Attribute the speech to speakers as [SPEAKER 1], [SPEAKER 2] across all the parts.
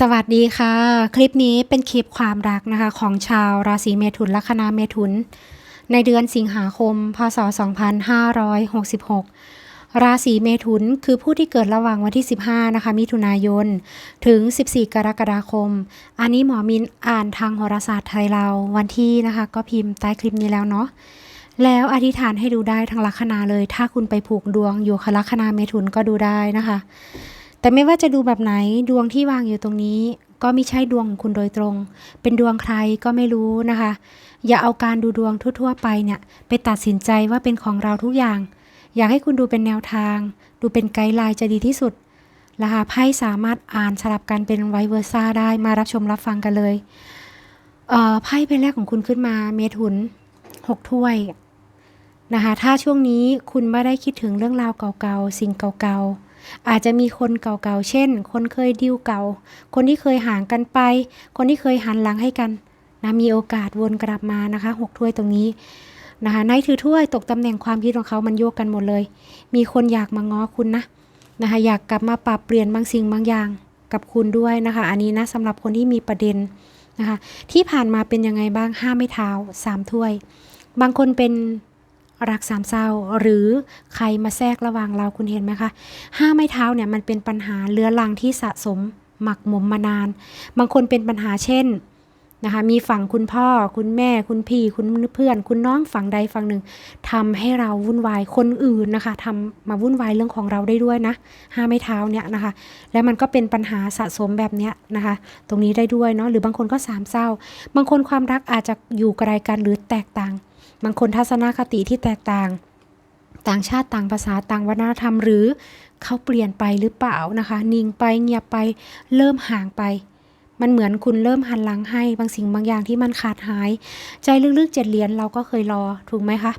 [SPEAKER 1] สวัสดีค่ะ คลิปนี้เป็นคลิปความรักนะคะของชาวราศีเมถุนลัคนาเมถุน ในเดือนสิงหาคม พศ 2566 ราศีเมถุนคือผู้ที่เกิดระหว่างวันที่ 15 นะคะ มิถุนายน ถึง 14 กรกฎาคม อันนี้หมอมินอ่านทางโหราศาสตร์ไทยเราวันที่นะคะ ก็พิมพ์ใต้คลิปนี้แล้วเนาะแล้วอธิษฐานให้ดูได้ทั้งลัคนาเลย ถ้าคุณไปผูกดวงอยู่กับลัคนาเมถุนก็ดูได้นะคะ แต่ไม่ว่าจะดูแบบไหนดวงที่วางอยู่ตรงนี้ ก็ไม่ใช่ดวงคุณโดยตรง เป็นดวงใครก็ไม่รู้นะคะ อย่าเอาการดูดวงทั่ว ๆ ไปเนี่ยไปตัดสินใจว่าเป็นของเราทุกอย่าง อยากให้คุณดูเป็นแนวทาง ดูเป็นไกด์ไลน์จะดีที่สุดนะคะไพ่สามารถอ่านสลับกันเป็นไวเวอร์ซ่าได้มารับชมรับฟังกันเลยเอ่อไพ่ใบแรกของคุณขึ้นมาเมถุนหกถ้วยนะคะถ้าช่วงนี้คุณไม่ได้คิดถึงเรื่องราวเก่าๆ สิ่งเก่าๆ อาจจะมีคนเก่าๆ เช่น คนเคยดิวเก่า คนที่เคยห่างกันไป คนที่เคยหันหลังให้กันนะมีโอกาสวนกลับมานะคะหกถ้วยตรงนี้นะคะในถือถ้วยตกตำแหน่งความคิดของเขามันโยกกันหมดเลย มีคนอยากมาง้อคุณนะนะคะอยากกลับมาปรับเปลี่ยนบางสิ่งบางอย่างกับคุณด้วยนะคะ อันนี้นะสำหรับคนที่มีประเด็นนะคะ ที่ผ่านมาเป็นยังไงบ้างห้าไม่เท้าสามถ้วย บางคนเป็น รักสามเศร้า หรือใครมาแทรกระหว่างเราคุณเห็นไหมคะห้าไม้เท้าเนี่ยมันเป็นปัญหาเรื้อรังที่สะสมหมักหมมมานาน บางคนเป็นปัญหาเช่นนะคะมีฝั่งคุณพ่อคุณแม่คุณพี่คุณเพื่อน คุณน้องฝั่งใดฝั่งหนึ่งทำให้เราวุ่นวายคนอื่นนะคะทำมาวุ่นวายเรื่องของเราได้ด้วยนะห้าไม้เท้าเนี่ยนะคะ แล้วมันก็เป็นปัญหาสะสมแบบเนี้ยนะคะ ตรงนี้ได้ด้วยเนาะหรือบางคนก็สามเศร้า บางคนความรักอาจจะอยู่ไกลกันหรือแตกต่าง บางคนทัศนคติที่แตกต่าง ต่างชาติต่างภาษาต่างวัฒนธรรม หรือเขาเปลี่ยนไปหรือเปล่านะคะ นิ่งไปเงียบไปเริ่มห่างไป มันเหมือนคุณเริ่มหันหลังให้บางสิ่งบางอย่างที่มันขาดหาย ใจลึกๆเจ็ดเหรียญเราก็เคยรอถูกไหมคะ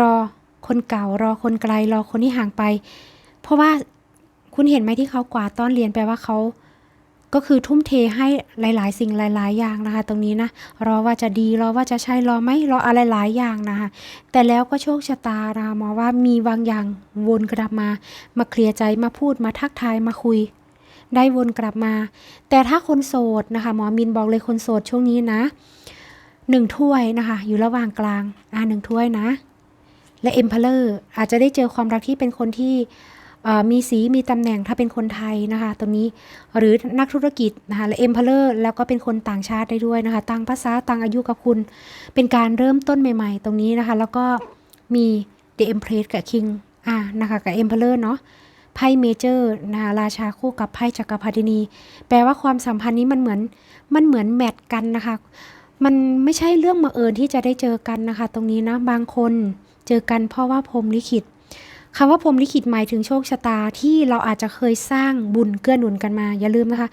[SPEAKER 1] รอคนเก่ารอคนไกลรอคนที่ห่างไป เพราะว่าคุณเห็นไหมที่เขากวาดต้อนเรียนแปลว่าเขา ก็คือทุ่มเทให้หลาย ๆ สิ่งหลาย ๆ อย่างนะคะ ตรงนี้นะรอว่าจะดีรอว่าจะใช่รอไม่รออะไรหลายอย่างนะคะแต่แล้วก็โชคชะตานะคะหมอว่ามีบางอย่างวนกลับมา มาเคลียร์ใจมาพูดมาทักทายมาคุย ได้วนกลับมา แต่ถ้าคนโสดนะคะหมอมินบอกเลยคนโสดช่วงนี้นะหนึ่งถ้วยนะคะ อยู่ระหว่างกลางอ่าหนึ่งถ้วยนะ และเอ็มพลเลอร์อาจจะได้เจอความรักที่เป็นคนที่ มีสีมีตำแหน่งถ้าเป็นคนไทยนะคะตรงนี้หรือนักธุรกิจนะคะและเอ็มพลเลอร์แล้วก็เป็นคนต่างชาติได้ด้วยนะคะต่างภาษาต่างอายุกับคุณ เป็นการเริ่มต้นใหม่ ๆ ตรงนี้นะคะ แล้วก็มีเดอะเอ็มเพรสกับคิงอ่านะคะกับเอ็มพลเลอร์เนาะไพ่เมเจอร์นะคะราชาคู่กับไพ่จักรพรรดินี แปลว่าความสัมพันธ์นี้มันเหมือนมันเหมือนแมทกันนะคะ มันไม่ใช่เรื่องบังเอิญที่จะได้เจอกันนะคะ ตรงนี้นะบางคนเจอกันเพราะว่าพรหมลิขิต คำว่าพรหมลิขิตหมายถึงโชคชะตาที่เราอาจจะเคยสร้างบุญเกื้อหนุนกันมา อย่าลืมนะคะ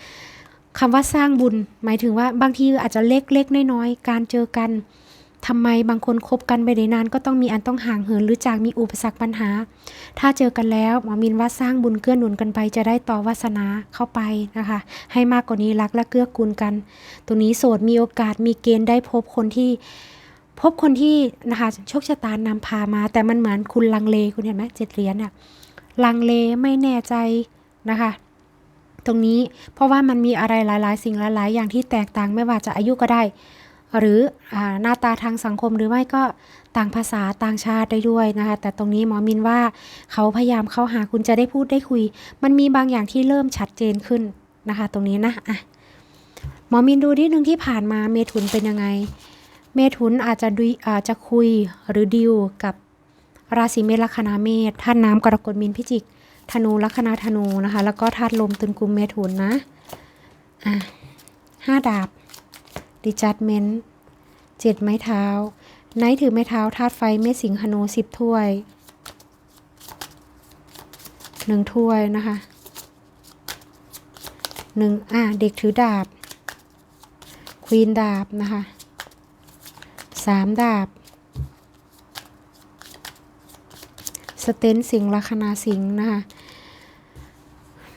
[SPEAKER 1] คำว่าสร้างบุญ หมายถึงว่าบางทีอาจจะเล็กๆน้อยๆการเจอกันทำไมบางคนคบกันไปได้นานก็ต้องมีอันต้องห่างเหินหรือจากมีอุปสรรคปัญหา ถ้าเจอกันแล้วหมอมินว่าสร้างบุญเกื้อหนุนกันไป จะได้ต่อวาสนาเข้าไปนะคะ ให้มากกว่านี้รักและเกื้อกูลกัน ตรงนี้โสดมีโอกาสมีเกณฑ์ได้พบคนที่ พบคนที่นะคะโชคชะตานำพามา แต่มันเหมือนคุณลังเลคุณเห็นไหมเจ็ดเหรียญเนี่ยลังเลไม่แน่ใจนะคะ ตรงนี้เพราะว่ามันมีอะไรหลาย ๆ สิ่งหลาย ๆ อย่างที่แตกต่างไม่ว่าจะอายุก็ได้ หรืออหน้าตาทางสังคมหรือไม่ก็ต่างภาษาต่างชาติได้ด้วยนะคะ แต่ตรงนี้หมอมินว่าเขาพยายามเข้าหาคุณจะได้พูดได้คุย มันมีบางอย่างที่เริ่มชัดเจนขึ้นนะคะ ตรงนี้นะอะหมอมินดูนิดนึงที่ผ่านมาเมถุนเป็นยังไง เมถุนอาจจะดุยอาจจะคุยหรือดิวกับราศีเมษลัคนาเมษธาตุน้ำกรกฎมีนพิจิก ธนูลัคนาธนูนะคะ แล้วก็ธาตุลมตุลกุมเมถุนนะอะห้าดาบดิจัดเมนเจ็ดไม้เท้า ไนท์ถือไม้เท้าธาตุไฟเมษสิงหนูสิบถ้วยหนึ่งถ้วยนะคะหนึ่งอะเด็กถือดาบควีนดาบนะคะ สามดาบ สเตนสิงลัคนาสิงนะคะ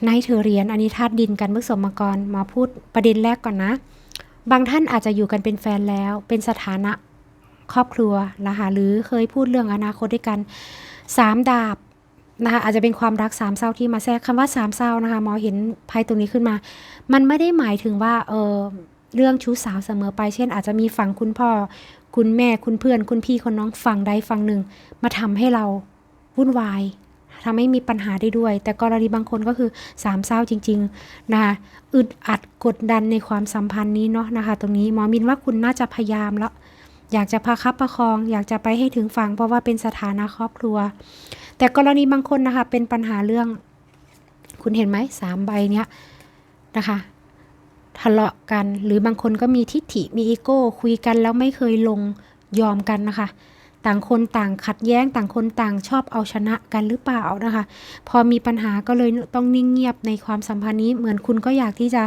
[SPEAKER 1] นายถือเหรียญอันนี้ธาตุดินกันมื่อสมกรมาพูดประเด็นแรกก่อนนะ บางท่านอาจจะอยู่กันเป็นแฟนแล้ว เป็นสถานะครอบครัวนะคะหรือเคยพูดเรื่องอนาคตด้วยกันสามดาบนะคะอาจจะเป็นความรักสามเศร้าที่มาแทรกคำว่าสามเศร้านะคะหมอเห็นไพ่ตรงนี้ขึ้นมา มันไม่ได้หมายถึงว่าเออ เรื่องชู้สาวเสมอไป เช่น อาจจะมีฝั่งคุณพ่อ คุณแม่คุณเพื่อน คุณพี่คนน้องฝั่งใดฝั่งหนึ่ง มาทำให้เราวุ่นวายทำให้มีปัญหาได้ด้วย แต่กรณีบางคนก็คือสามเศร้าจริง ๆ นะคะอึดอัดกดดันในความสัมพันธ์นี้เนาะนะคะ ตรงนี้หมอมินว่าคุณน่าจะพยายามแล้ว อยากจะพาคับประคอง อยากจะไปให้ถึงฝั่งเพราะว่าเป็นสถานะครอบครัว แต่กรณีบางคนนะคะเป็นปัญหาเรื่อง คุณเห็นไหมสามใบเนี้ยนะคะ ทะเลาะกัน หรือบางคนก็มีทิฐิมีอีโก้ คุยกันแล้วไม่เคยลงยอมกันนะคะ ต่างคนต่างขัดแย้งต่างคนต่างชอบเอาชนะกันหรือเปล่านะคะ พอมีปัญหาก็เลยต้องนิ่งเงียบในความสัมพันธ์นี้เหมือนคุณก็อยากที่จะ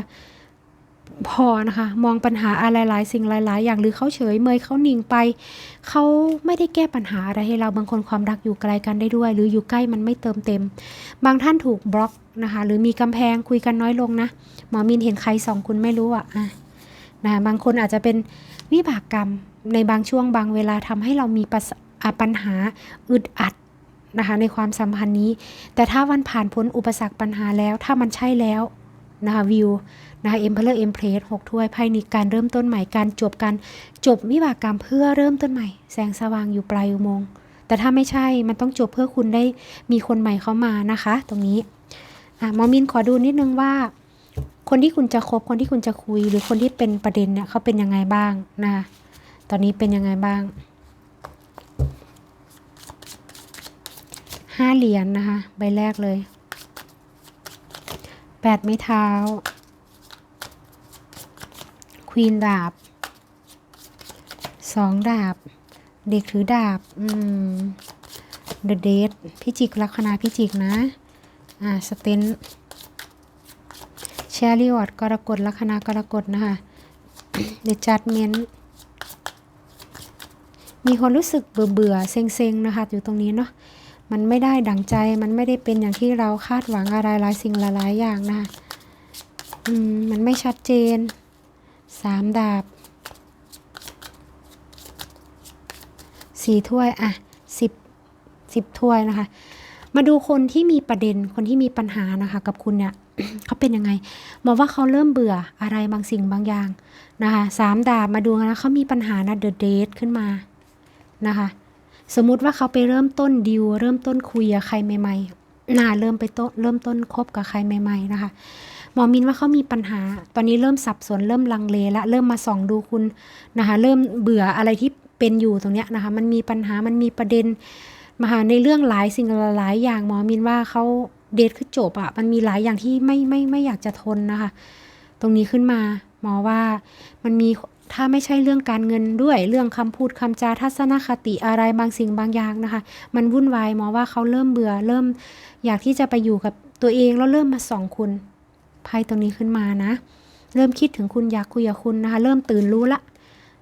[SPEAKER 1] พอนะคะ มองปัญหาอะไรหลายสิ่งหลาย ๆ อย่างหรือเขาเฉยเมยเขานิ่งไป เขาไม่ได้แก้ปัญหาอะไรให้เราบางคนความรักอยู่ไกลกันได้ด้วย หรืออยู่ใกล้มันไม่เติมเต็ม บางท่านถูกบล็อกนะคะ หรือมีกำแพงคุยกันน้อยลงนะหมอมินเห็นใครสองคุณไม่รู้อะนะบางคนอาจจะเป็นวิบากกรรมในบางช่วงบางเวลาทำให้เรามีปปัญหาอึดอัดนะคะในความสัมพันธ์นี้ แต่ถ้าวันผ่านพ้นอุปสรรคปัญหาแล้ว ถ้ามันใช่แล้ว นะคะวิวนะคะเอ็มเพลเอ็มเพลสหกถ้วยไพ่นี้การเริ่มต้นใหม่การจบการจบวิบากกรรมเพื่อเริ่มต้นใหม่ แสงสว่างอยู่ปลายอุโมงค์แต่ถ้าไม่ใช่มันต้องจบเพื่อคุณได้มีคนใหม่เข้ามานะคะ ตรงนี้อะหมอมินขอดูนิดนึงว่า คนที่คุณจะคบคนที่คุณจะคุย หรือคนที่เป็นประเด็นเนี่ยเขาเป็นยังไงบ้างนะคะตอนนี้เป็นยังไงบ้างห้าเหรียญนนะคะ ใบแรกเลย แปดไม้เท้า ควีนดาบ สองดาบ เด็กถือดาบ อืมเดอะเดทพิจิกลัคนาพิจิกนะ อ่า สเตนแชริออดกรกฎลัคนากรกฎนะคะเดจัดเมนมีคนรู้สึกเบื่อเบื่อๆเซ็งเซ็งๆนะคะ อยู่ตรงนี้เนาะ มันไม่ได้ดังใจ มันไม่ได้เป็นอย่างที่เราคาดหวังอะไรหลายสิ่งหลายๆอย่างนะคะอืมมันไม่ชัดเจนสามดาบสี่ถ้วยอะสิบสิบถ้วยนะคะ มาดูคนที่มีประเด็นคนที่มีปัญหานะคะ กับคุณเนี่ยเขาเป็นยังไงมองว่าเขาเริ่มเบื่ออะไรบางสิ่งบางอย่างนะคะสามดาบมาดูนะเขามีปัญหานะเดอะเดทขึ้นมานะคะ สมมุติว่าเขาไปเริ่มต้นดิวเริ่มต้นคุยกับใครใหม่ๆน่าเริ่มไปโตะเริ่มต้นคบกับใครใหม่ ๆ นะคะหมอมินว่าเขามีปัญหา ตอนนี้เริ่มสับสนเริ่มลังเลและเริ่มมาส่องดูคุณนะคะ เริ่มเบื่ออะไรที่เป็นอยู่ตรงเนี้ยนะคะ มันมีปัญหามันมีประเด็นมาหาในเรื่องหลายสิ่งหลายอย่างหมอมินว่าเขาเดทคือจบอะมันมีหลายอย่างที่ไม่ไม่ไม่อยากจะทนนะคะ ตรงนี้ขึ้นมาหมอว่ามันมี ถ้าไม่ใช่เรื่องการเงินด้วยเรื่องคำพูดคำจาทัศนคติอะไรบางสิ่งบางอย่างนะคะ มันวุ่นวายหมอว่าเขาเริ่มเบื่อเริ่มอยากที่จะไปอยู่กับตัวเองแล้วเริ่มมาส่องคุณไพ่ตรงนี้ขึ้นมานะ เริ่มคิดถึงคุณอยากคุยกับคุณนะคะ เริ่มตื่นรู้ละ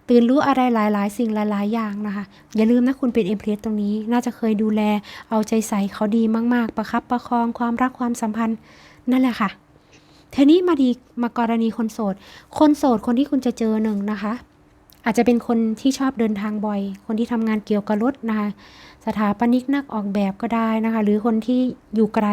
[SPEAKER 1] ตื่นรู้อะไรหลาย ๆ สิ่งหลาย ๆ อย่างนะคะ อย่าลืมนะคุณเป็นเอ็มเพลสตรงนี้ น่าจะเคยดูแล เอาใจใส่เขาดีมาก ๆ ประคับประคองความรักความสัมพันธ์นั่นแหละค่ะ ทีนี้มาดีมากรณีคนโสด คนโสดคนที่คุณจะเจอหนึ่งนะคะ อาจจะเป็นคนที่ชอบเดินทางบ่อย คนที่ทำงานเกี่ยวกับรถนะคะสถาปนิกนักออกแบบก็ได้นะคะ หรือคนที่อยู่ไกล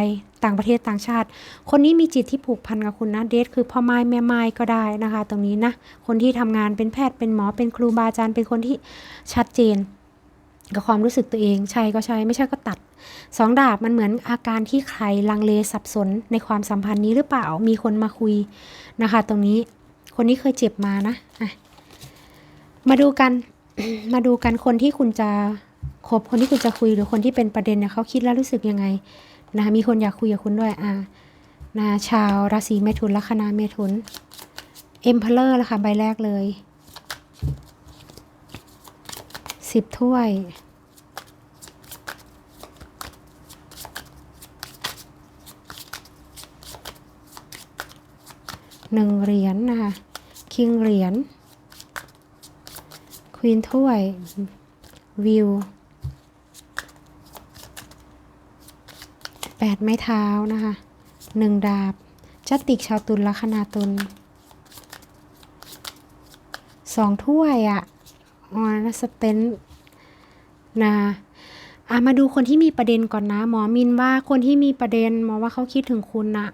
[SPEAKER 1] ต่างประเทศต่างชาติ คนนี้มีจิตที่ผูกพันกับคุณนะเดทคือพ่อไม้แม่ไม้ก็ได้นะคะ ตรงนี้นะคนที่ทำงานเป็นแพทย์เป็นหมอเป็นครูบาอาจารย์เป็นคนที่ชัดเจนกับความรู้สึกตัวเอง ใช่ก็ใช่ไม่ใช่ก็ตัด สองดาบมันเหมือนอาการที่ใครลังเลสับสนในความสัมพันธ์นี้หรือเปล่ามีคนมาคุยนะคะ ตรงนี้คนนี้เคยเจ็บมานะะมาดูกันมาดูกันคนที่คุณจะคบคนที่คุณจะคุยหรือคนที่เป็นประเด็นเนี่ยเขาคิดแล้วรู้สึกยังไงนะคะมีคนอยากคุยกับคุณด้วยอ่านะชาวราศีเมถุนลัคนาเมถุนเอ็มเพลอร์ละค่ะใบแรกเลยสิบถ้วย หนึ่งเหรียญนะคะคิงเหรียญควีนถ้วยวิวแปดไม้เท้านะคะหนึ่งดาบจัตติกชาวตุลลัคนาตุลสองถ้วยอะ่ะออนสเตนนะอะมาดูคนที่มีประเด็นก่อนนะ หมอมินว่าคนที่มีประเด็นหมอว่าเขาคิดถึงคุณนะ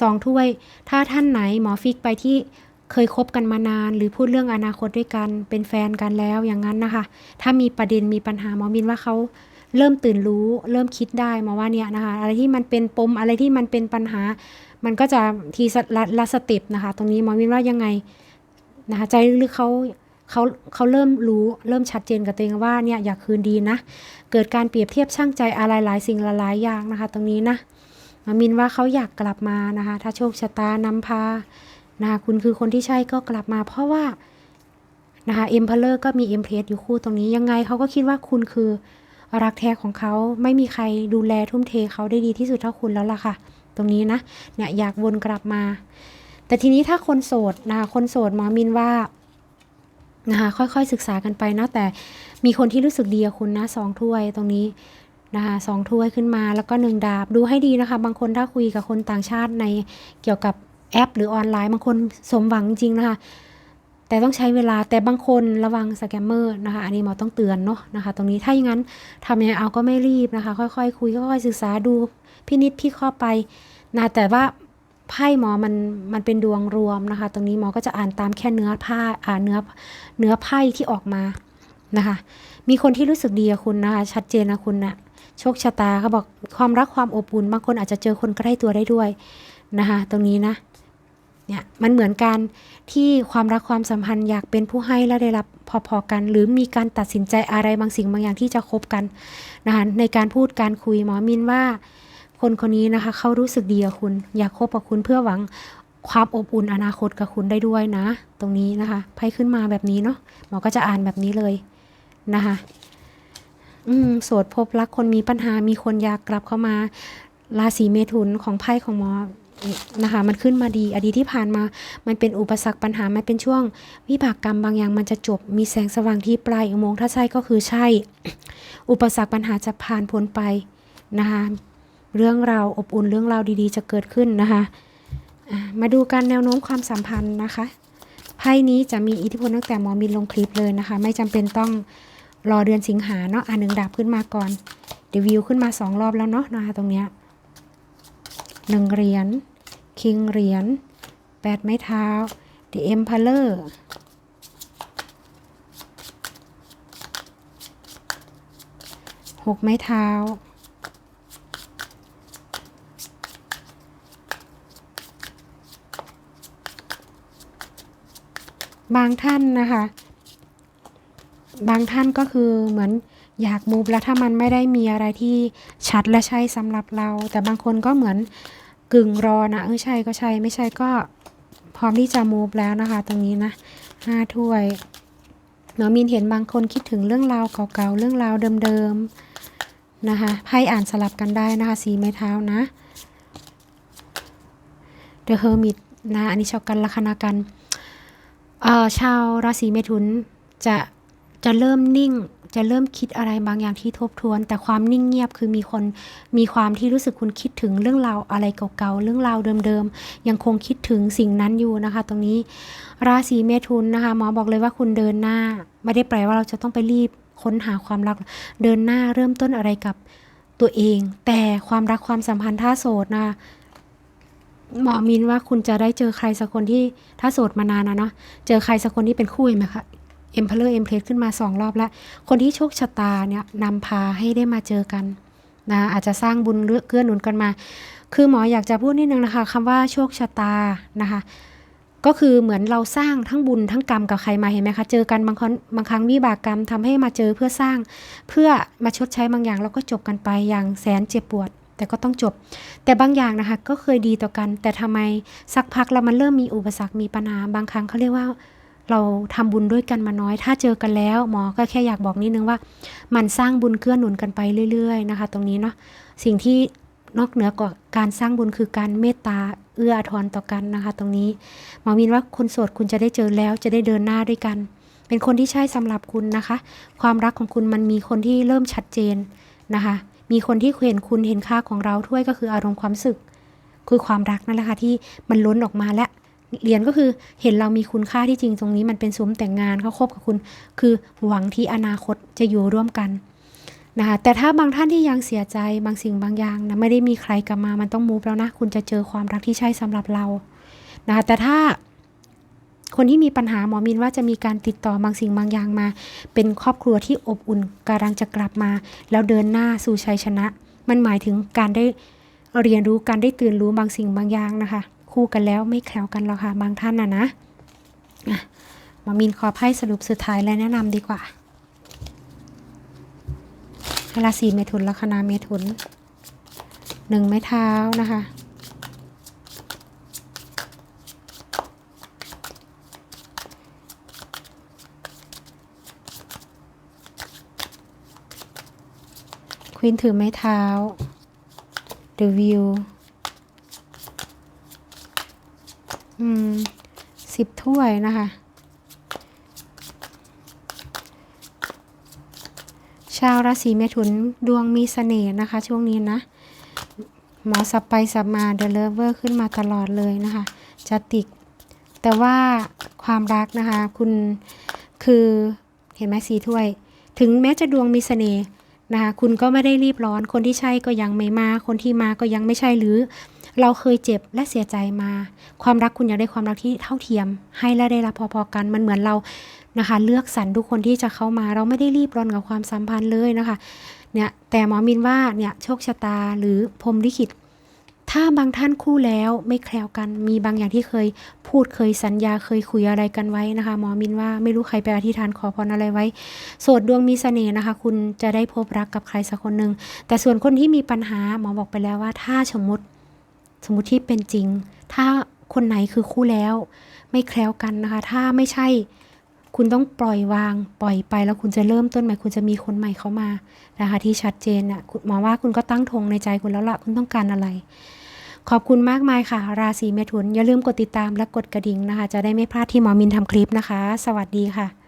[SPEAKER 1] สองถ้วย ถ้าท่านไหนหมอฟิกไปที่เคยคบกันมานาน หรือพูดเรื่องอนาคตด้วยกัน เป็นแฟนกันแล้วอย่างนั้นนะคะ ถ้ามีประเด็นมีปัญหาหมอมินว่าเขาเริ่มตื่นรู้ เริ่มคิดได้หมอว่าเนี่ยนะคะ อะไรที่มันเป็นปมอะไรที่มันเป็นปัญหา มันก็จะทีละละสเต็ปนะคะ ตรงนี้หมอมินว่ายังไงนะคะใจลึกๆเขาเขาเขาเริ่มรู้เริ่มชัดเจนกับตัวเองว่าเนี่ยอยากคืนดีนะ เกิดการเปรียบเทียบช่างใจอะไรหลายสิ่งหลายอย่างนะคะ ตรงนี้นะ มามินว่าเขาอยากกลับมานะคะ ถ้าโชคชะตานำพานะคะคุณคือคนที่ใช่ก็กลับมา เพราะว่านะคะเอ็มเพลเลอร์ก็มีเอ็มเพลสอยู่คู่ตรงนี้ยังไงเขาก็คิดว่าคุณคือรักแท้ของเขาไม่มีใครดูแลทุ่มเทเขาได้ดีที่สุดเท่าคุณแล้วล่ะค่ะ ตรงนี้นะเนี่ยอยากวนกลับมา แต่ทีนี้ถ้าคนโสดนะคะคนโสดหมอมินว่านะคะค่อยๆศึกษากันไปนะแต่มีคนที่รู้สึกดีกับคุณนะสองถ้วยตรงนี้ นะคะสองถ้วยขึ้นมาแล้วก็หนึ่งดาบดูให้ดีนะคะ บางคนถ้าคุยกับคนต่างชาติในเกี่ยวกับแอป หรือออนไลน์บางคนสมหวังจริงนะคะ แต่ต้องใช้เวลาแต่บางคนระวังสแกมเมอร์นะคะ อันนี้หมอต้องเตือนเนาะนะคะ ตรงนี้ถ้าอย่างนั้นทำยังไงเอาก็ไม่รีบนะคะ ค่อยๆคุยค่อยๆศึกษาดูพินิจพี่ข้อไปนะแต่ว่าไพ่หมอมันมันเป็นดวงรวมนะคะ ตรงนี้หมอก็จะอ่านตามแค่เนื้อผ้าอ่าเนื้อเนื้อไพ่ที่ออกมานะคะ มีคนที่รู้สึกดีกับคุณนะคะ ชัดเจนนะคุณนะ โชคชะตาเขาบอกความรักความอบอุ่นบางคนอาจจะเจอคนใกล้ตัวได้ด้วยนะคะตรงนี้นะเนี่ยมันเหมือนการที่ความรักความสัมพันธ์อยากเป็นผู้ให้และได้รับพอๆกัน หรือมีการตัดสินใจอะไรบางสิ่งบางอย่างที่จะคบกันนะคะในการพูดการคุยหมอมินว่า คนคนนี้นะคะเขารู้สึกดีกับคุณ อยากคบกับคุณเพื่อหวังความอบอุ่นอนาคตกับคุณได้ด้วยนะ ตรงนี้นะคะไพ่ขึ้นมาแบบนี้เนาะหมอก็จะอ่านแบบนี้เลยนะคะ อืมโสดพบรักคนมีปัญหามีคนอยากกลับเข้ามา ราศีเมถุนของไพ่ของหมอนะคะมันขึ้นมาดีอดีตที่ผ่านมา มันเป็นอุปสรรคปัญหา มันเป็นช่วง วิบากกรรมบางอย่างมันจะจบ มีแสงสว่างที่ปลายอุโมงค์ถ้าใช่ก็คือใช่ อุปสรรคปัญหาจะผ่านพ้นไปนะคะเรื่องราวอบอุ่นเรื่องราวดีๆ จะเกิดขึ้นนะคะมาดูการแนวโน้มความสัมพันธ์นะคะไพ่นี้จะมีอิทธิพลตั้งแต่หมอมินลงคลิปเลยนะคะ ไม่จำเป็นต้อง รอเดือนสิงหาเนาะอ่าหนึ่งดาบขึ้นมาก่อนเดวิวขึ้นมาสองรอบแล้วเนาะนะคะตรงเนี้ยหนึ่งเหรียญคิงเหรียญแปดไม้เท้าเดเอ็มพาเลอร์หกไม้เท้าบางท่านนะคะ บางท่านก็คือเหมือนอยากมูฟแล้วถ้ามันไม่ได้มีอะไรที่ชัดและใช่สำหรับเรา แต่บางคนก็เหมือนกึ่งรอนะเออใช่ก็ใช่ไม่ใช่ก็พร้อมที่จะมูฟแล้วนะคะ ตรงนี้นะห้าถ้วยหมอมินเห็นบางคนคิดถึงเรื่องราวเก่าๆเรื่องราวเดิมๆนะคะไพ่อ่านสลับกันได้นะคะสีไม้เท้านะ The Hermit นะอันนี้ชอบกันลัคนากันเอ่อชาวราศีเมถุนจะ จะเริ่มนิ่งจะเริ่มคิดอะไรบางอย่างที่ทบทวน แต่ความนิ่งเงียบคือมีคนมีความที่รู้สึกคุณคิดถึงเรื่องราวอะไรเก่าๆเรื่องราวเดิมๆยังคงคิดถึงสิ่งนั้นอยู่นะคะ ตรงนี้ราศีเมถุนนะคะหมอบอกเลยว่าคุณเดินหน้า ไม่ได้แปลว่าเราจะต้องไปรีบค้นหาความรักเดินหน้าเริ่มต้นอะไรกับตัวเอง แต่ความรักความสัมพันธ์ถ้าโสดนะคะหมอมินว่าคุณจะได้เจอใครสักคนที่ถ้าโสดมานานนะเนาะเจอใครสักคนที่เป็นคู่ไหมคะ เอ็มเพลอร์เอ็มเพลขึ้นมาสองรอบแล้ว คนที่โชคชะตาเนี่ยนำพาให้ได้มาเจอกันนะอาจจะสร้างบุญเลือกเกื้อหนุนกันมา คือหมออยากจะพูดนิดนึงนะคะคำว่าโชคชะตานะคะ ก็คือเหมือนเราสร้างทั้งบุญทั้งกรรมกับใครมาเห็นไหมคะเจอกันบางครั้งบางครั้งวิบากกรรมทำให้มาเจอเพื่อสร้างเพื่อมาชดใช้บางอย่างแล้วก็จบกันไปอย่างแสนเจ็บปวดแต่ก็ต้องจบ แต่บางอย่างนะคะก็เคยดีต่อกัน แต่ทำไมสักพักแล้วมันเริ่มมีอุปสรรคมีปัญหาบางครั้งเขาเรียกว่า เราทำบุญด้วยกันมาน้อย ถ้าเจอกันแล้วหมอก็แค่อยากบอกนิดนึงว่า มันสร้างบุญเกื้อหนุนกันไปเรื่อย ๆ นะคะ ตรงนี้เนาะสิ่งที่นอกเหนือกว่าการสร้างบุญคือการเมตตาเอื้ออาทรต่อกันนะคะ ตรงนี้หมอมินว่าคนโสดคุณจะได้เจอแล้วจะได้เดินหน้าด้วยกัน เป็นคนที่ใช่สำหรับคุณนะคะ ความรักของคุณมันมีคนที่เริ่มชัดเจนนะคะ มีคนที่เห็นคุณเห็นค่าของเราถ้วยก็คืออารมณ์ความสึก คือความรักนั่นแหละค่ะที่มันล้นออกมาและ เรียนก็คือเห็นเรามีคุณค่าที่จริงตรงนี้มันเป็นซุ้มแต่งงานเขาคบกับคุณ คือหวังที่อนาคตจะอยู่ร่วมกันนะคะแต่ถ้าบางท่านที่ยังเสียใจบางสิ่งบางอย่างนะไม่ได้มีใครกลับมามันต้องมูฟแล้วนะ คุณจะเจอความรักที่ใช่สำหรับเรานะคะแต่ถ้าคนที่มีปัญหาหมอมินว่าจะมีการติดต่อบางสิ่งบางอย่างมา เป็นครอบครัวที่อบอุ่นกำลังจะกลับมา แล้วเดินหน้าสู่ชัยชนะ มันหมายถึงการได้เรียนรู้การได้ตื่นรู้บางสิ่งบางอย่างนะคะ คู่กันแล้วไม่แคล้วกันหรอกค่ะบางท่านนะนะมอมินขอไพ่สรุปสุดท้ายและแนะนำดีกว่าราศีเมถุนลัคนาเมถุนหนึ่งไม้เท้านะคะควีนถือไม้เท้า The View อืมสิบถ้วยนะคะ ชาวราศีเมถุนดวงมีเสน่ห์นะคะ ช่วงนี้นะ หมอสับไปสับมาเดลเลเวอร์ขึ้นมาตลอดเลยนะคะ จะติกแต่ว่าความรักนะคะ คุณคือเห็นไหมสีถ้วย ถึงแม้จะดวงมีเสน่ห์นะคะ คุณก็ไม่ได้รีบร้อน คนที่ใช่ก็ยังไม่มา คนที่มาก็ยังไม่ใช่หรือ เราเคยเจ็บและเสียใจมา ความรักคุณอยากได้ความรักที่เท่าเทียม ให้และได้รับพอๆกัน มันเหมือนเรานะคะ เลือกสรรทุกคนที่จะเข้ามา เราไม่ได้รีบร้อนกับความสัมพันธ์เลยนะคะ เนี่ยแต่หมอมินว่าเนี่ยโชคชะตาหรือพรหมลิขิตถ้าบางท่านคู่แล้วไม่แคล้วกันมีบางอย่างที่เคยพูดเคยสัญญาเคยคุยอะไรกันไว้นะคะหมอมินว่าไม่รู้ใครไปอธิษฐานขอพรอะไรไว้ โสดดวงมีเสน่ห์นะคะ คุณจะได้พบรักกับใครสักคนหนึ่งแต่ส่วนคนที่มีปัญหาหมอบอกไปแล้วว่า ถ้าสมมติ สมมติที่เป็นจริง ถ้าคนไหนคือคู่แล้ว ไม่แคล้วกันนะคะ ถ้าไม่ใช่คุณต้องปล่อยวาง ปล่อยไปแล้วคุณจะเริ่มต้นใหม่คุณจะมีคนใหม่เข้ามานะคะที่ชัดเจนน่ะคุณหมอว่าคุณก็ตั้งธงในใจคุณแล้วละคุณต้องการอะไร ขอบคุณมากมายค่ะ ราศีเมถุนอย่าลืมกดติดตามและกดกระดิ่งนะคะ จะได้ไม่พลาดที่หมอมินทำคลิปนะคะ สวัสดีค่ะ